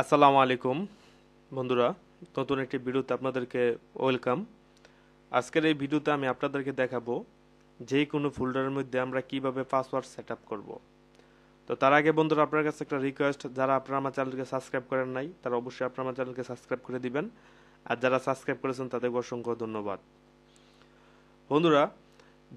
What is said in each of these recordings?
আসসালামু আলাইকুম, বন্ধুরা। নতুন একটি ভিডিওতে আপনাদেরকে ওয়েলকাম। আজকের এই ভিডিওতে আমি আপনাদেরকে দেখাবো যে কোনো ফোল্ডারের মধ্যে আমরা কীভাবে পাসওয়ার্ড সেট আপ করব। তো তার আগে বন্ধুরা, আপনার কাছে একটা রিকোয়েস্ট যারা আপনারা আমার চ্যানেলকে সাবস্ক্রাইব করেন নাই, তারা অবশ্যই আপনার আমার চ্যানেলকে সাবস্ক্রাইব করে দিবেন। আর যারা সাবস্ক্রাইব করেছেন, তাদেরকে অসংখ্য ধন্যবাদ। বন্ধুরা,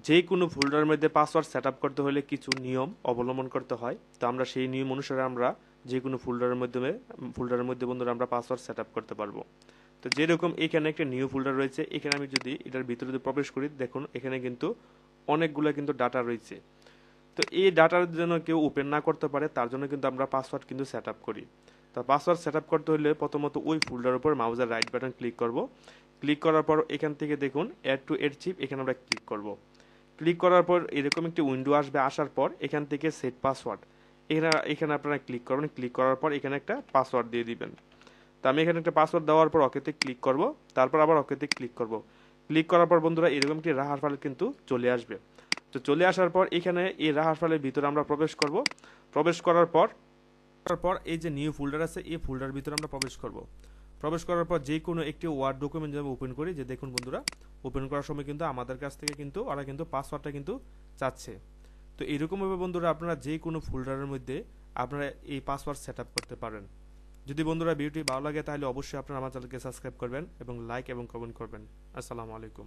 যে কোনো ফোল্ডারের মধ্যে পাসওয়ার্ড সেট আপ করতে হলে কিছু নিয়ম অবলম্বন করতে হয়। তো আমরা সেই নিয়ম অনুসারে আমরা যে কোনো ফোল্ডারের মাধ্যমে ফোল্ডারের মধ্যে বন্ধুরা আমরা পাসওয়ার্ড সেট আপ করতে পারব। তো যেরকম এখানে একটা নিউ ফোল্ডার রয়েছে, এখানে আমি যদি এটার ভিতরে যদি প্রবেশ করি, দেখুন এখানে কিন্তু অনেকগুলো কিন্তু ডাটা রয়েছে। তো এই ডাটার জন্য কেউ ওপেন না করতে পারে, তার জন্য কিন্তু আমরা পাসওয়ার্ড কিন্তু সেট করি। তো পাসওয়ার্ড সেট আপ করতে হলে প্রথমত ওই ফোল্ডারের উপর মাউজের রাইট বাটন ক্লিক করব। ক্লিক করার পর এখান থেকে দেখুন অ্যাড টু এড চিপ এখানে আমরা ক্লিক করব। ক্লিক করার পর এরকম একটি উইন্ডো আসবে, আসার পর এখান থেকে সেট পাসওয়ার্ড এখানে এখানে আপনারা ক্লিক করবেন ক্লিক করার পর এখানে একটা পাসওয়ার্ড দিয়ে দিবেন। তো আমি এখানে একটা পাসওয়ার্ড দেওয়ার পর অকেতে ক্লিক করব, তারপর আবার অকেতে ক্লিক করব। ক্লিক করার পর বন্ধুরা এরকম একটি রাহার ফাইল কিন্তু চলে আসবে। তো চলে আসার পর এখানে এই রাহার ফাইলের ভিতরে আমরা প্রবেশ করব। প্রবেশ করার পর পর এই যে নিউ ফোল্ডার আছে, এই ফোল্ডার ভিতরে আমরা প্রবেশ করব। প্রবেশ করার পর যে কোনো একটি ওয়ার্ড ডকুমেন্ট যেমন ওপেন করি, যে দেখুন বন্ধুরা ওপেন করার সময় কিন্তু আমাদের কাছ থেকে কিন্তু, ওরা কিন্তু পাসওয়ার্ডটা কিন্তু চাচ্ছে। তো এরকমভাবে বন্ধুরা আপনারা যে কোনো ফোল্ডারের মধ্যে আপনারা এই পাসওয়ার্ড সেট করতে পারেন। যদি বন্ধুরা ভিডিওটি ভালো লাগে তাহলে অবশ্যই আপনারা আমার চ্যানেলকে সাবস্ক্রাইব করবেন এবং লাইক এবং কমেন্ট করবেন। আসসালামু আলাইকুম।